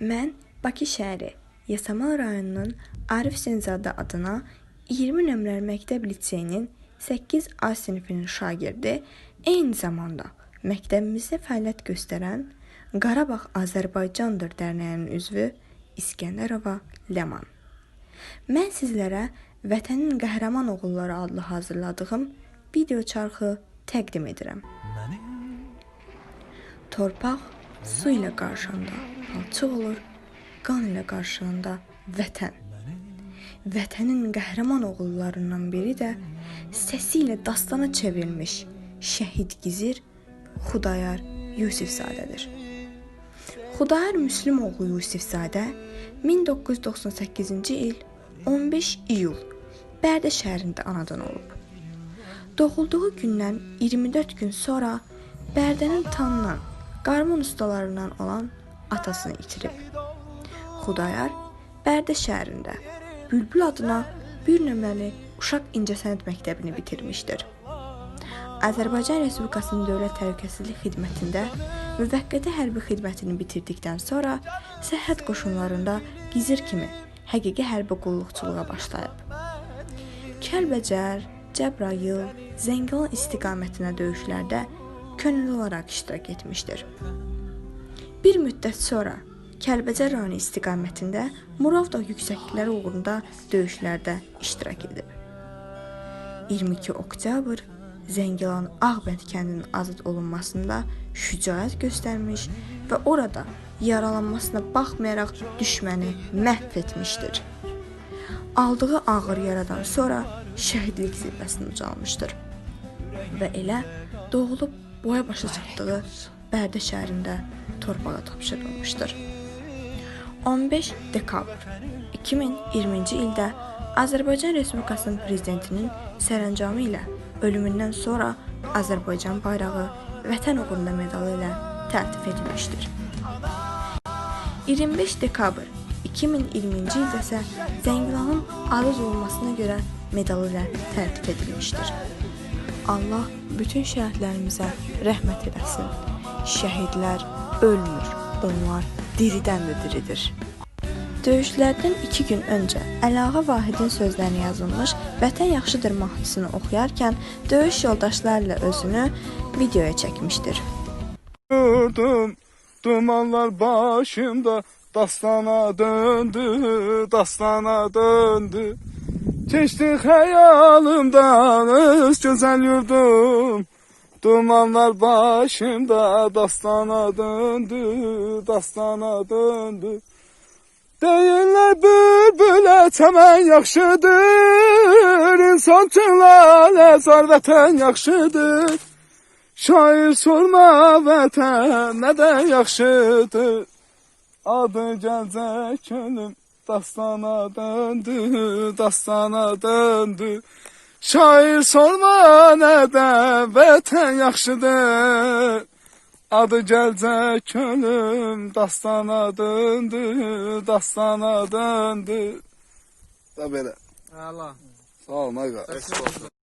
Mən Bakı şəhəri Yasamal rayonunun Arif Sənzadə adına 20 nömrəli məktəb liseyinin 8A sinifinin şagirdi, eyni zamanda məktəbimizdə fəaliyyət göstərən Qarabağ Azərbaycandır dərnəyinin üzvü İskəndərova Ləman. Mən sizlərə Vətənin Qəhrəman Oğulları adlı hazırladığım video çarxı təqdim edirəm. Torpaq su ilə qarşında palçıq olur, qan ilə qarşılığında vətən. Vətənin qəhrəman oğullarından biri də səsi ilə dastana çevrilmiş Şəhid Gizir Xudayar Yusifzadədir. Xudayar Müslüm oğlu Yusifzadə 1998-ci il 15 iyul Bərdə şəhərində anadan olub. Doğulduğu gündən 24 gün sonra Bərdənin tanınan qarmon ustalarından olan atasını itirib. Xudayar Bərdə şəhərində Bülbül adına bir nömrəli uşaq incəsənət məktəbini bitirmişdir. Azərbaycan Respublikasının Dövlət Təhlükəsizlik Xidmətində müvəqqəti hərbi xidmətini bitirdikdən sonra sərhəd qoşunlarında gizir kimi həqiqi hərbi qulluqçuluğa başlayıb. Kəlbəcər, Cəbrayıl, Zəngilan istiqamətinə döyüşlərdə könüllü olaraq iştirak etmişdir. Bir müddət sonra Kəlbəcər rayonu istiqamətində Muravdağ yüksəklikləri uğrunda döyüşlərdə iştirak edib. 22 oktyabr Zəngilan Ağbənd kəndinin azad olunmasında şücaət göstərmiş və orada yaralanmasına baxmayaraq düşməni məhv etmişdir. Aldığı ağır yaradan sonra şəhidlik zirvəsini ucalmışdır və elə doğulub boya başa çatdığı Bərdə şəhərində torpağa tapşırılmışdır. 15 dekabr 2020-ci ildə Azərbaycan Respublikasının prezidentinin sərəncamı ilə ölümündən sonra Azərbaycan bayrağı Vətən uğrunda medalı ilə təltif edilmişdir. 25 dekabr 2020-ci ildə isə Zəngilanın azad olmasına görə medalı ilə təltif edilmişdir. Allah bütün şəhidlərimizə rəhmət eləsin. Şəhidlər ölmür, onlar diridən də diridir. Döyüşlərdən 2 gün öncə Əlağa Vahidin sözlərini yazılmış Vətən yaxşıdır mahnısını oxuyarkən döyüş yoldaşlarıyla özünü videoya çəkmişdir. Gördüm dumanlar başımda dastana döndü, dastana döndü. Geçti hayalımdan öz güzel yurdum. Dumanlar başımda dastana döndü, dastana döndü. Deyirlər bülbülə çəmən yaxşıdır, insan üçün lalə zar vətən yaxşıdır. Şair sorma vətən nədən yaxşıdır. Adı gəlcək könlüm dastana döndü, dastana döndü. Şair sorma nədən vətən yaxşıdır. Adı gəlcək könlüm dastana döndü, dastana döndü. Da belə. Əla. Sağ olun, qardaş.